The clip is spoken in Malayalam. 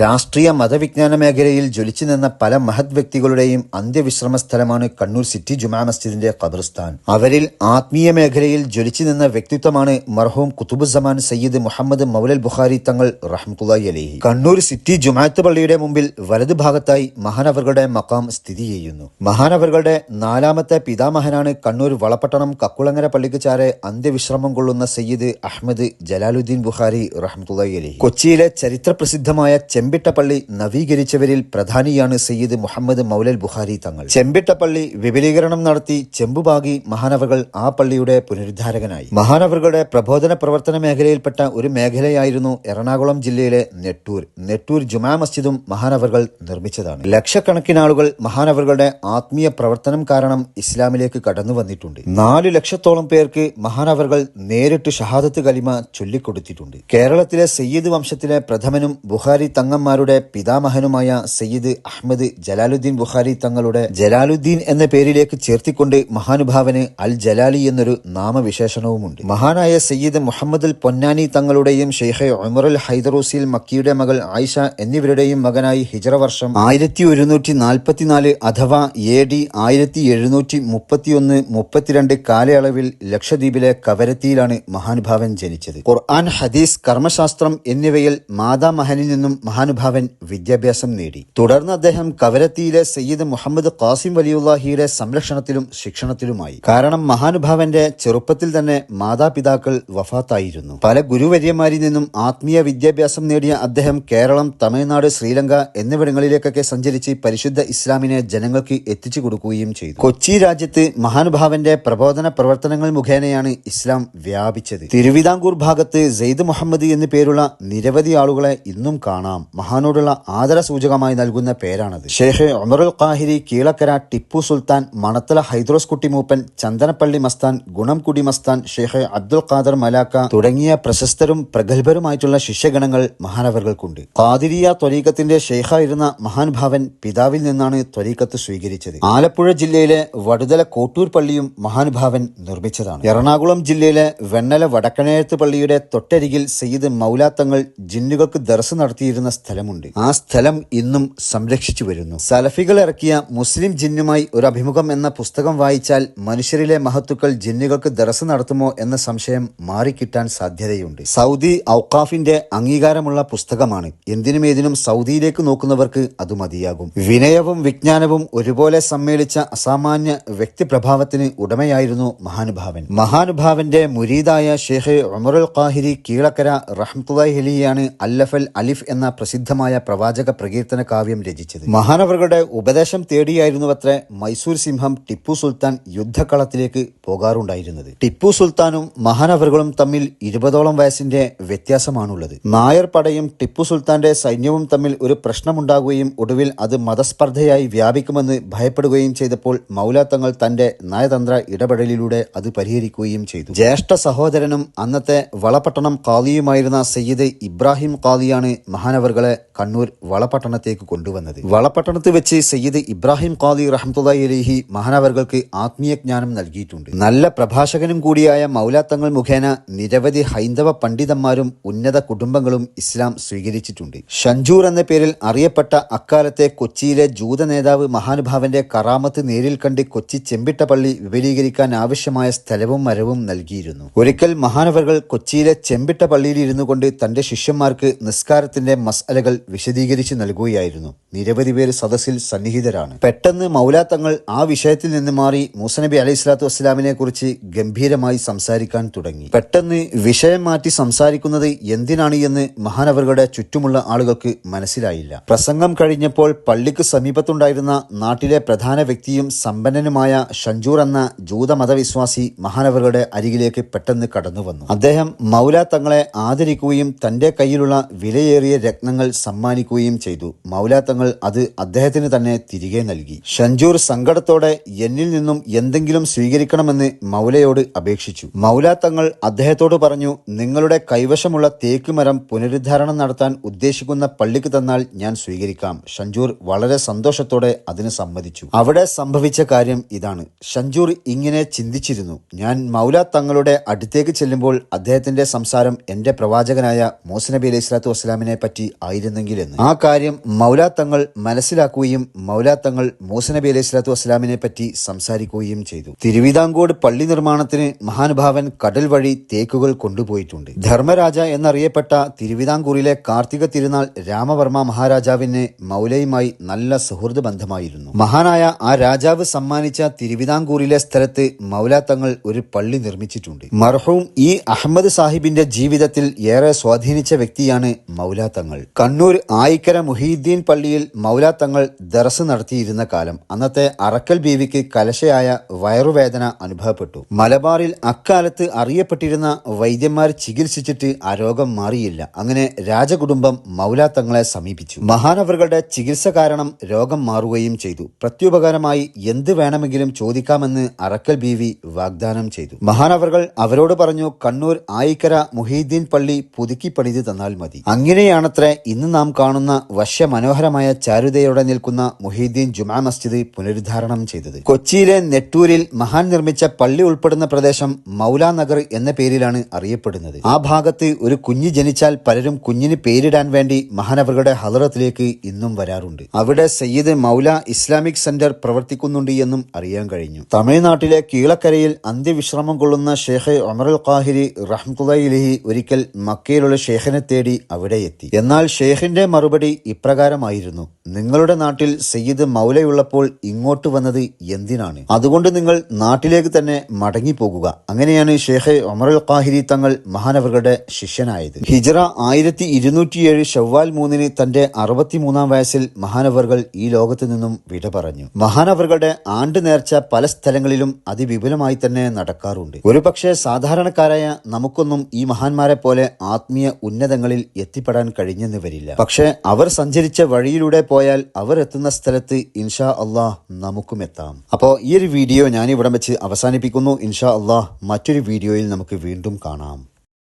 രാഷ്ട്രീയ മതവിജ്ഞാന മേഖലയിൽ ജ്വലിച്ചു നിന്ന പല മഹത് വ്യക്തികളുടെയും അന്ത്യവിശ്രമ സ്ഥലമാണ് കണ്ണൂർ സിറ്റി ജുമാ മസ്ജിദിന്റെ ഖബർസ്ഥാൻ. അവരിൽ ആത്മീയ മേഖലയിൽ ജ്വലിച്ചു നിന്ന വ്യക്തിത്വമാണ് മർഹൂം കുത്തുബുസമാൻ സയ്യിദ് മുഹമ്മദ് മൗലൽ ബുഖാരി തങ്ങൾ റഹ്മുല്ലായി അലിഹി. കണ്ണൂർ സിറ്റി ജുമാത്ത് പള്ളിയുടെ മുമ്പിൽ വലതു ഭാഗത്തായി മഹാനവറുകളുടെ മക്കാം സ്ഥിതി ചെയ്യുന്നു. മഹാനവറുകളുടെ നാലാമത്തെ പിതാമഹനാണ് കണ്ണൂർ വളപട്ടണം കക്കുളങ്ങര പള്ളിക്ക് ചാരെ അന്ത്യവിശ്രമം കൊള്ളുന്ന സയ്യിദ് അഹമ്മദ് ജലാലുദ്ദീൻ ബുഖാരി റഹ്മുല്ലായി അലിഹി. കൊച്ചിയിലെ ചരിത്രപ്രസിദ്ധമായ ചെമ്പിട്ടപ്പള്ളി നവീകരിച്ചവരിൽ പ്രധാനിയാണ് സയ്യിദ് മുഹമ്മദ് മൗലൽ ബുഖാരി തങ്ങൾ. ചെമ്പിട്ടപ്പള്ളി വിപുലീകരണം നടത്തി ചെമ്പുപാകി മഹാനവറുകൾ ആ പള്ളിയുടെ പുനരുദ്ധാരകനായി. മഹാനവറുകളുടെ പ്രബോധന പ്രവർത്തന മേഖലയിൽപ്പെട്ട ഒരു മേഖലയായിരുന്നു എറണാകുളം ജില്ലയിലെ നെട്ടൂർ. നെട്ടൂർ ജുമാ മസ്ജിദും മഹാനവറുകൾ നിർമ്മിച്ചതാണ്. ലക്ഷക്കണക്കിനാളുകൾ മഹാനവറുകളുടെ ആത്മീയ പ്രവർത്തനം കാരണം ഇസ്ലാമിലേക്ക് കടന്നു വന്നിട്ടുണ്ട്. നാല് ലക്ഷത്തോളം പേർക്ക് മഹാനവറുകൾ നേരിട്ട് ഷഹാദത്ത് കലിമ ചൊല്ലിക്കൊടുത്തിട്ടുണ്ട്. കേരളത്തിലെ സയ്യിദ് വംശത്തിലെ പ്രഥമനും ബുഹാരി ബുഖാരി തങ്ങന്മാരുടെ പിതാമഹനുമായ സയ്യിദ് അഹമ്മദ് ജലാലുദ്ദീൻ ബുഖാരി തങ്ങളുടെ ജലാലുദ്ദീൻ എന്ന പേരിലേക്ക് ചേർത്തിക്കൊണ്ട് മഹാനുഭാവന് അൽ ജലാലി എന്നൊരു നാമവിശേഷണവുമുണ്ട്. മഹാനായ സയ്യിദ് മുഹമ്മദ് പൊന്നാനി തങ്ങളുടെയും ഷെയ്ഖ് അൽ ഹൈദറൂസിൽ മക്കിയുടെ മകൾ ആയിഷ എന്നിവരുടെയും മകനായി ഹിജറ വർഷം ആയിരത്തി ഒരുന്നൂറ്റി നാൽപ്പത്തിനാല് അഥവാ എ ഡി ആയിരത്തി എഴുന്നൂറ്റി മുപ്പത്തിയൊന്ന് മുപ്പത്തിരണ്ട് കാലയളവിൽ ലക്ഷദ്വീപിലെ കവരത്തിയിലാണ് മഹാനുഭാവൻ ജനിച്ചത്. ഖുർആൻ ഹദീസ് കർമ്മശാസ്ത്രം എന്നിവയിൽ മാതാമഹനിൽ നിന്നും മഹാനുഭാവൻ വിദ്യാഭ്യാസം നേടി. തുടർന്ന് അദ്ദേഹം കവരത്തിയിലെ സയ്യിദ് മുഹമ്മദ് ഖാസിം വലിയുല്ലാഹിയുടെ സംരക്ഷണത്തിലും ശിക്ഷണത്തിലുമായി. കാരണം മഹാനുഭാവന്റെ ചെറുപ്പത്തിൽ തന്നെ മാതാപിതാക്കൾ വഫാത്തായിരുന്നു. പല ഗുരുവര്യന്മാരിൽ നിന്നും ആത്മീയ വിദ്യാഭ്യാസം നേടിയ അദ്ദേഹം കേരളം തമിഴ്നാട് ശ്രീലങ്ക എന്നിവിടങ്ങളിലേക്കൊക്കെ സഞ്ചരിച്ച് പരിശുദ്ധ ഇസ്ലാമിനെ ജനങ്ങൾക്ക് എത്തിച്ചു കൊടുക്കുകയും ചെയ്തു. കൊച്ചി രാജ്യത്ത് മഹാനുഭാവന്റെ പ്രബോധന പ്രവർത്തനങ്ങൾ മുഖേനയാണ് ഇസ്ലാം വ്യാപിച്ചത്. തിരുവിതാംകൂർ ഭാഗത്ത് സെയ്ദ് മുഹമ്മദ് എന്നു പേരുള്ള നിരവധി ആളുകളെ ഇന്നും കാണാം. മഹാനോടുള്ള ആദര സൂചകമായി നൽകുന്ന പേരാണത്. ഷേഖ് ഉമറുൽ ഖാഹിരി കീളക്കര ടിപ്പു സുൽത്താൻ മണത്തല ഹൈദ്രോസ് കുട്ടി മൂപ്പൻ ചന്ദനപ്പള്ളി മസ്താൻ ഗുണംകുടി മസ്താൻ ഷേഖ് അബ്ദുൽ ഖാദർ മലാക്ക തുടങ്ങിയ പ്രശസ്തരും പ്രഗത്ഭരുമായിട്ടുള്ള ശിഷ്യഗണങ്ങൾ മഹാനവർകൾക്കുണ്ട്. ഖാദിരിയ ത്വരീക്കത്തിന്റെ ഷെയ്ഖായിരുന്ന മഹാനുഭാവൻ പിതാവിൽ നിന്നാണ് ത്വരീക്കത്ത് സ്വീകരിച്ചത്. ആലപ്പുഴ ജില്ലയിലെ വടുതല കോട്ടൂർ പള്ളിയും മഹാനുഭാവൻ നിർമ്മിച്ചതാണ്. എറണാകുളം ജില്ലയിലെ വെണ്ണല വടക്കണേഴത്ത് പള്ളിയുടെ തൊട്ടരികിൽ സയ്യിദ് മൗലാത്തങ്ങൾ ജിന്നുകൾക്ക് ദർസ് നടത്തിയിരുന്ന സ്ഥലമുണ്ട്. ആ സ്ഥലം ഇന്നും സംരക്ഷിച്ചു വരുന്നു. സലഫികൾ ഇറക്കിയ മുസ്ലിം ജിന്നുമായി ഒരു അഭിമുഖം എന്ന പുസ്തകം വായിച്ചാൽ മനുഷ്യരിലെ മഹത്തുക്കൾ ജിന്നുകൾക്ക് ദറസ് നടത്തുമോ എന്ന സംശയം മാറിക്കിട്ടാൻ സാധ്യതയുണ്ട്. സൗദി ഔക്കാഫിന്റെ അംഗീകാരമുള്ള പുസ്തകമാണ്. എന്തിനും ഏതിനും സൗദിയിലേക്ക് നോക്കുന്നവർക്ക് അത് മതിയാകും. വിനയവും വിജ്ഞാനവും ഒരുപോലെ സമ്മേളിച്ച അസാമാന്യ വ്യക്തിപ്രഭാവത്തിന് ഉടമയായിരുന്നു മഹാനുഭാവൻ. മഹാനുഭാവന്റെ മുരീദായ ഷേഖ് ഉമറുൽ ഖാഹിരി കീഴക്കര റഹ്മത്തുല്ലാഹി അലിയാണ് അല്ലഫൽ അലിഫ് എന്ന പ്രസിദ്ധമായ പ്രവാചക പ്രകീർത്തന കാവ്യം രചിച്ചത്. മഹാനവറുകളുടെ ഉപദേശം തേടിയായിരുന്നുവത്രേ മൈസൂർ സിംഹം ടിപ്പു സുൽത്താൻ യുദ്ധക്കളത്തിലേക്ക് പോകാറുണ്ടായിരുന്നത്. ടിപ്പു സുൽത്താനും മഹാനവറുകളും തമ്മിൽ ഇരുപതോളം വയസ്സിന്റെ വ്യത്യാസമാണുള്ളത്. നായർ പടയും ടിപ്പു സുൽത്താന്റെ സൈന്യവും തമ്മിൽ ഒരു പ്രശ്നമുണ്ടാകുകയും ഒടുവിൽ അത് മതസ്പർദ്ധയായി വ്യാപിക്കുമെന്ന് ഭയപ്പെടുകയും ചെയ്തപ്പോൾ മൗല മൗലാത്തങ്ങൾ തന്റെ നയതന്ത്ര ഇടപെടലിലൂടെ അത് പരിഹരിക്കുകയും ചെയ്തു. ജ്യേഷ്ഠ സഹോദരനും അന്നത്തെ വളപട്ടണം കാളിയുമായിരുന്ന സയ്യിദ് ഇബ്രാഹിം കാളിയാണ് മഹാനവറുകളെ കണ്ണൂർ വളപട്ടണത്തേക്ക് കൊണ്ടുവന്നത്. വളപട്ടണത്ത് വെച്ച് സയ്യിദ് ഇബ്രാഹിം ഖാദി റഹ്മത്തുല്ലായി അലിഹി മഹാനവർക്ക് ആത്മീയ ജ്ഞാനം നൽകിയിട്ടുണ്ട്. നല്ല പ്രഭാഷകനും കൂടിയായ മൗലാത്തങ്ങൾ മുഖേന നിരവധി ഹൈന്ദവ പണ്ഡിതന്മാരും ഉന്നത കുടുംബങ്ങളും ഇസ്ലാം സ്വീകരിച്ചിട്ടുണ്ട്. ഷഞ്ചൂർ എന്ന പേരിൽ അറിയപ്പെട്ട അക്കാലത്തെ കൊച്ചിയിലെ ജൂത നേതാവ് മഹാനുഭാവന്റെ കറാമത്ത് നേരിൽ കണ്ട് കൊച്ചി ചെമ്പിട്ട പള്ളി വിപുലീകരിക്കാൻ ആവശ്യമായ സ്ഥലവും മരവും നൽകിയിരുന്നു. ഒരിക്കൽ മഹാനവറുകൾ കൊച്ചിയിലെ ചെമ്പിട്ട പള്ളിയിൽ ഇരുന്നു കൊണ്ട് തന്റെ ശിഷ്യന്മാർക്ക് നിസ്കാരത്തിന്റെ മസലകൾ വിശദീകരിച്ചു നൽകുകയായിരുന്നു. നിരവധി പേര് സദസ്സിൽ സന്നിഹിതരാണ്. പെട്ടെന്ന് മൗലാത്തങ്ങൾ ആ വിഷയത്തിൽ നിന്ന് മാറി മൂസനബി അലൈഹി സ്വലാത്തു വസ്സലാമിനെ കുറിച്ച് ഗംഭീരമായി സംസാരിക്കാൻ തുടങ്ങി. പെട്ടെന്ന് വിഷയം മാറ്റി സംസാരിക്കുന്നത് എന്തിനാണ് എന്ന് മഹാനവറുകളുടെ ചുറ്റുമുള്ള ആളുകൾക്ക് മനസ്സിലായില്ല. പ്രസംഗം കഴിഞ്ഞപ്പോൾ പള്ളിക്ക് സമീപത്തുണ്ടായിരുന്ന നാട്ടിലെ പ്രധാന വ്യക്തിയും സമ്പന്നനുമായ ഷഞ്ചൂർ എന്ന ജൂതമതവിശ്വാസി മഹാനവറുകളുടെ അരികിലേക്ക് പെട്ടെന്ന് കടന്നു വന്നു അദ്ദേഹം മൗല തങ്ങളെ ആദരിക്കുകയും തന്റെ കയ്യിലുള്ള വിലയേറിയ രത്നങ്ങൾ സമ്മാനിക്കുകയും ചെയ്തു. മൗലാത്തങ്ങൾ തങ്ങൾ അത് അദ്ദേഹത്തിന് തന്നെ തിരികെ നൽകി. ഷഞ്ചൂർ സങ്കടത്തോടെ എന്നിൽ നിന്നും എന്തെങ്കിലും സ്വീകരിക്കണമെന്ന് മൗലയോട് അപേക്ഷിച്ചു. മൗലാത്തങ്ങൾ തങ്ങൾ അദ്ദേഹത്തോട് പറഞ്ഞു നിങ്ങളുടെ കൈവശമുള്ള തേക്ക് മരം പുനരുദ്ധാരണം നടത്താൻ ഉദ്ദേശിക്കുന്ന പള്ളിക്ക് തന്നാൽ ഞാൻ സ്വീകരിക്കാം. ഷഞ്ചൂർ വളരെ സന്തോഷത്തോടെ അതിന് സമ്മതിച്ചു. അവിടെ സംഭവിച്ച കാര്യം ഇതാണ്. ഷഞ്ചൂർ ഇങ്ങനെ ചിന്തിച്ചിരുന്നു. ഞാൻ മൗല തങ്ങളുടെ അടുത്തേക്ക് ചെല്ലുമ്പോൾ അദ്ദേഹത്തിന്റെ സംസാരം എന്റെ പ്രവാചകനായ മോസ് നബി അലൈഹി സ്വലാത്തു വസ്സലാമിനെ പറ്റി ആയിരുന്നു ഉണ്ടായിരുന്നെങ്കിലെന്ന് ആ കാര്യം മൗലാത്തങ്ങൾ മനസ്സിലാക്കുകയും മൗലാത്തങ്ങൾ മൂസനബി അലൈഹി സ്വലാത്തു വസ്സലാമിനെ പറ്റി സംസാരിക്കുകയും ചെയ്തു. തിരുവിതാംകോട് പള്ളി നിർമ്മാണത്തിന് മഹാനുഭാവൻ കടൽ വഴി തേക്കുകൾ കൊണ്ടുപോയിട്ടുണ്ട്. ധർമ്മരാജ എന്നറിയപ്പെട്ട തിരുവിതാംകൂറിലെ കാർത്തിക തിരുനാൾ രാമവർമ്മ മഹാരാജാവിന് മൗലയുമായി നല്ല സുഹൃദ് ബന്ധമായിരുന്നു. മഹാനായ ആ രാജാവ് സമ്മാനിച്ച തിരുവിതാംകൂറിലെ സ്ഥലത്ത് മൗലാത്തങ്ങൾ ഒരു പള്ളി നിർമ്മിച്ചിട്ടുണ്ട്. മർഹൂം ഈ അഹമ്മദ് സാഹിബിന്റെ ജീവിതത്തിൽ ഏറെ സ്വാധീനിച്ച വ്യക്തിയാണ് മൗലാത്തങ്ങൾ കണ്ണൂർ ആയിക്കര മുഹീദ്ദീൻ പള്ളിയിൽ മൗലാത്തങ്ങൾ ദർസ് നടത്തിയിരുന്ന കാലം അന്നത്തെ അറക്കൽ ബീവിക്ക് കലശയായ വയറുവേദന അനുഭവപ്പെട്ടു. മലബാറിൽ അക്കാലത്ത് അറിയപ്പെട്ടിരുന്ന വൈദ്യന്മാർ ചികിത്സിച്ചിട്ട് ആ രോഗം മാറിയില്ല. അങ്ങനെ രാജകുടുംബം മൗലാത്തങ്ങളെ സമീപിച്ചു. മഹാനവറുകളുടെ ചികിത്സ കാരണം രോഗം മാറുകയും ചെയ്തു. പ്രത്യുപകാരമായി എന്ത് വേണമെങ്കിലും ചോദിക്കാമെന്ന് അറക്കൽ ബീവി വാഗ്ദാനം ചെയ്തു. മഹാനവറുകൾ അവരോട് പറഞ്ഞു കണ്ണൂർ ആയിക്കര മുഹീദ്ദീൻ പള്ളി പുതുക്കി പണിത് തന്നാൽ മതി. അങ്ങനെയാണത്രേ ഇന്ന് നാം കാണുന്ന വശ്യമനോഹരമായ ചാരുതയോടെ നിൽക്കുന്ന മുഹീദ്ദീൻ ജുമാ മസ്ജിദ് പുനരുദ്ധാരണം ചെയ്തത്. കൊച്ചിയിലെ നെട്ടൂരിൽ മഹാൻ നിർമ്മിച്ച പള്ളി ഉൾപ്പെടുന്ന പ്രദേശം മൗലാനഗർ എന്ന പേരിലാണ് അറിയപ്പെടുന്നത്. ആ ഭാഗത്ത് ഒരു കുഞ്ഞ് ജനിച്ചാൽ പലരും കുഞ്ഞിന് പേരിടാൻ വേണ്ടി മഹാനവറുടെ ഹലറത്തിലേക്ക് ഇന്നും വരാറുണ്ട്. അവിടെ സയ്യിദ് മൗല ഇസ്ലാമിക് സെന്റർ പ്രവർത്തിക്കുന്നുണ്ട് എന്നും അറിയാൻ കഴിഞ്ഞു. തമിഴ്നാട്ടിലെ കീളക്കരയിൽ അന്ത്യവിശ്രമം കൊള്ളുന്ന ഷേഖ് ഒമറുൽ ഖാഹിരി റഹ്മുലി ഒരിക്കൽ മക്കയിലുള്ള ഷേഖിനെ തേടി അവിടെ എത്തി. എന്നാൽ ഷേഖിന്റെ മറുപടി ഇപ്രകാരമായിരുന്നു. നിങ്ങളുടെ നാട്ടിൽ സയ്യിദ് മൗലയുള്ളപ്പോൾ ഇങ്ങോട്ട് വന്നത് എന്തിനാണ്? അതുകൊണ്ട് നിങ്ങൾ നാട്ടിലേക്ക് തന്നെ മടങ്ങിപ്പോകുക. അങ്ങനെയാണ് ഷേഖ് ഒമറുൽ ഖാഹിരി തങ്ങൾ മഹാനവറുകളുടെ ശിഷ്യനായത്. ഹിജറ ആയിരത്തി ഇരുന്നൂറ്റിയേഴ് ഷവ്വാൽ മൂന്നിന് തന്റെ അറുപത്തിമൂന്നാം വയസ്സിൽ മഹാനവറുകൾ ഈ ലോകത്തു നിന്നും വിട പറഞ്ഞു. മഹാനവറുകളുടെ ആണ്ട് നേർച്ച പല സ്ഥലങ്ങളിലും അതിവിപുലമായി തന്നെ നടക്കാറുണ്ട്. ഒരുപക്ഷെ സാധാരണക്കാരായ നമുക്കൊന്നും ഈ മഹാന്മാരെ പോലെ ആത്മീയ ഉന്നതങ്ങളിൽ എത്തിപ്പെടാൻ കഴിഞ്ഞെന്ന് വരില്ല. പക്ഷെ അവർ സഞ്ചരിച്ച വഴിയിലൂടെ പോയാൽ അവർ എത്തുന്ന സ്ഥലത്ത് ഇൻഷാ അള്ളാഹ് നമുക്കും എത്താം. അപ്പോൾ ഈ ഒരു വീഡിയോ ഞാൻ ഇവിടം വെച്ച് അവസാനിപ്പിക്കുന്നു. ഇൻഷാ അള്ളാഹ് മറ്റൊരു വീഡിയോയിൽ നമുക്ക് വീണ്ടും കാണാം.